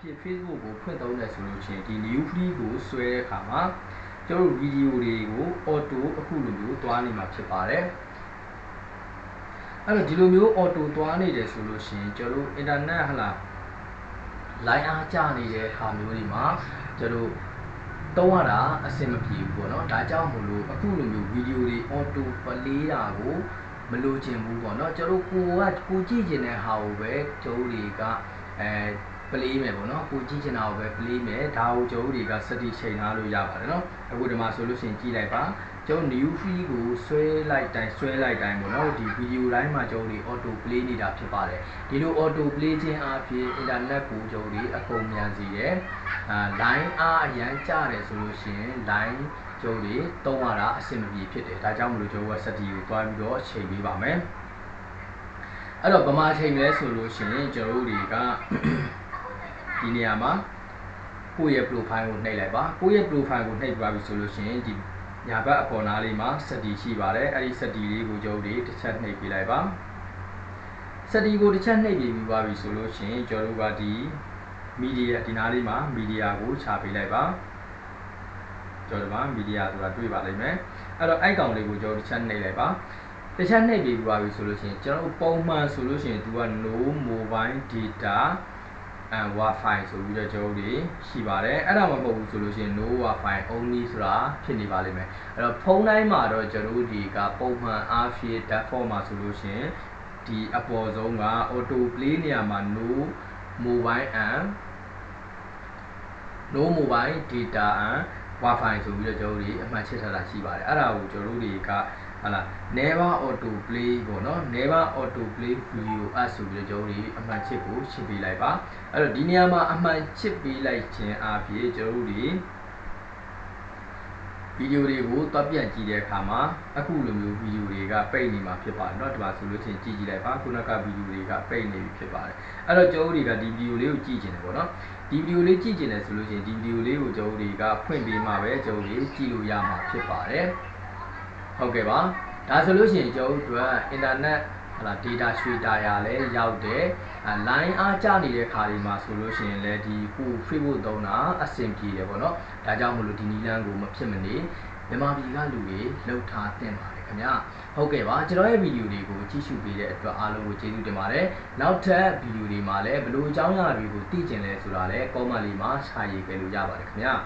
ဖြစ် Facebook ကိုဖွင့်သုံးတယ်ဆိုလို့ရှိရင်ဒီ new feed ကိုဆွဲတဲ့အခါမှာကျွန်တော်တို့ဗီဒီယိုတွေကို auto အခုလိုမျိုးတွားနေမှာဖြစ်ပါတယ်အဲ့တော့ဒီလိုမျိုး auto တွားနေတယ်ဆိုလို့ရှိရင်ကျွန်တော်တို့ internet ဟလာ line အားကျနေတဲ့ခါမျိုးတွေမှာကျွန်တော်တို့တုံးရတာအဆင်မပြေဘူးပေါ့နော်ဒါကြောင့်မို့လို့အခုလိုမျိုးဗီဒီယိုတွေ auto play တာကိုမလိုချင်ဘူးပေါ့နော်ကျွန်တော်တို့ကိုကကိုကြည့်ကျင်တဲ့ဟာကိုပဲကျွန်တော်တွေကအဲ play မယ်ပေါ့နော်ကိုကြည့်ချင်တာကိုပဲ play မယ်ဒါကိုကျွန်တော်တွေကစတိချိန်ထားလို့ရပါတယ်နော်အခုဒီမှာဆိုလို့ရှိရင်ကြည့်လိုက်ပါကျွန်တော် new feed ကိုဆွဲလိုက်တိုင်းဆွဲလိုက်တိုင်းပေါ့နော်ဒီ video တိုင်းမှာကျွန်တော်တွေ auto play နေတာဖြစ်ပါတယ်ဒီလို auto play ခြင်းအပြင် internet ကိုကျွန်တော်တွေအကုန်မြန်စီတယ်အာ line အားအရန်ကျတယ်ဆိုလို့ရှိရင် line ကျုံတွေတုံးရတာအဆင်မပြေဖြစ်တယ်ဒါကြောင့်မလို့ကျွန်တော်ကစက်တီကိုတွားပြီးတော့ချိန်ပေးပါမယ်အဲ့တော့ဗမာချိန်လဲဆိုလို့ရှိရင်ကျွန်တော်တို့တွေက ဒီနေရာမှာကိုယ့်ရဲ့ profile ကိုနှိပ်လိုက်ပါကိုယ့်ရဲ့ profile ကိုနှိပ်ပါပြီဆိုလို့ရှိရင်ဒီညာဘက်အပေါ်နားလေးမှာစက်တီရှိပါတယ်အဲ့ဒီစက်တီလေးကိုကျွန်တော်တို့တစ်ချက်နှိပ်ပေးလိုက်ပါစက်တီကိုတစ်ချက်နှိပ်ပြီးပြီးပါပြီဆိုလို့ရှိရင်ကျွန်တော်တို့ကဒီမီဒီယာဒီနားလေးမှာမီဒီယာကိုခြာပေးလိုက်ပါကျွန်တော်တို့မှာမီဒီယာဆိုတာတွေ့ပါလိမ့်မယ်အဲ့တော့အဲ့ကောင်လေးကိုကျွန်တော်တစ်ချက်နှိပ်လိုက်ပါတစ်ချက်နှိပ်ပြီးပါပြီဆိုလို့ရှိရင်ကျွန်တော်တို့ပုံမှန်ဆိုလို့ရှိရင်သူက no mobile data and wifi ဆိုပြီးတော့ကျွန်တော်တို့ရှိပါတယ်အဲ့ဒါမှမဟုတ်ဘူးဆိုလို့ရှိရင် no wifi only ဆိုတာဖြစ်နေပါလိမ့်မယ်အဲ့တော့ဖုန်းတိုင်းမှာတော့ကျွန်တော်တို့ဒီကပုံမှန်အားဖြင့် default မှာဆိုလို့ရှိရင်ဒီအပေါ်ဆုံးက auto play နေရာမှာ no mobile and no mobile data and wifi ဆိုပြီးတော့ကျွန်တော်တို့အမှတ်ချက်ထားတာရှိပါတယ်အဲ့ဒါကိုကျွန်တော်တို့တွေက ဟာလာ never auto play ပေါ့နော် never auto play video app ဆိုပြီးတော့ကျွန်တော်တို့အမှန်ချစ်ကိုရှင်းပေးလိုက်ပါအဲ့တော့ဒီနေရာမှာအမှန်ချစ်ပေးလိုက်ခြင်းအပြင်ကျွန်တော်တို့ဒီဗီဒီယိုတွေကိုတွက်ပြန်ကြည့်တဲ့အခါမှာအခုလိုမျိုးဗီဒီယိုတွေကပိတ်နေမှာဖြစ်ပါတယ်เนาะဒီမှာဆိုလို့ချင်းကြည့်ကြည့်လိုက်ပါခုနကဗီဒီယိုတွေကပိတ်နေပြီဖြစ်ပါတယ်အဲ့တော့ကျွန်တော်တို့တွေကဒီဗီဒီယိုလေးကိုကြည့်ကျင်တယ်ပေါ့နော်ဒီဗီဒီယိုလေးကြည့်ကျင်တယ်ဆိုလို့ချင်းဒီဗီဒီယိုလေးကိုကျွန်တော်တို့တွေကဖွင့်ပေးမှာပဲကျွန်တော်တို့ကြည့်လို့ရမှာဖြစ်ပါတယ် ဟုတ်ကဲ့ပါဒါဆိုလို့ရှိရင်ကျွန်တော်တို့အတွက် internet ဟလာ data ရွှေတာယာလည်းရောက်တယ်။ line အားကျနေတဲ့ခါဒီမှာဆိုလို့ရှိရင်လည်းဒီကို Facebook သုံးတာအဆင်ပြေတယ်ပေါ့နော်။ဒါကြောင့်မလို့ဒီနီလန်းကိုမဖြစ်မနေမြန်မာပြည်ကလူတွေလှုပ်ထားတင်ပါတယ်ခင်ဗျာ။ဟုတ်ကဲ့ပါကျွန်တော်ရဲ့ဗီဒီယိုတွေကိုကြည့်ရှုပေးတဲ့အတွက်အားလုံးကိုကျေးဇူးတင်ပါတယ်။နောက်ထပ်ဗီဒီယိုတွေမှာလည်းဘယ်လိုအကြောင်းအရာတွေကိုသိကျင်လဲဆိုတာလည်း comment လေးမှာရှာရေးခဲ့လို့ရပါတယ်ခင်ဗျာ။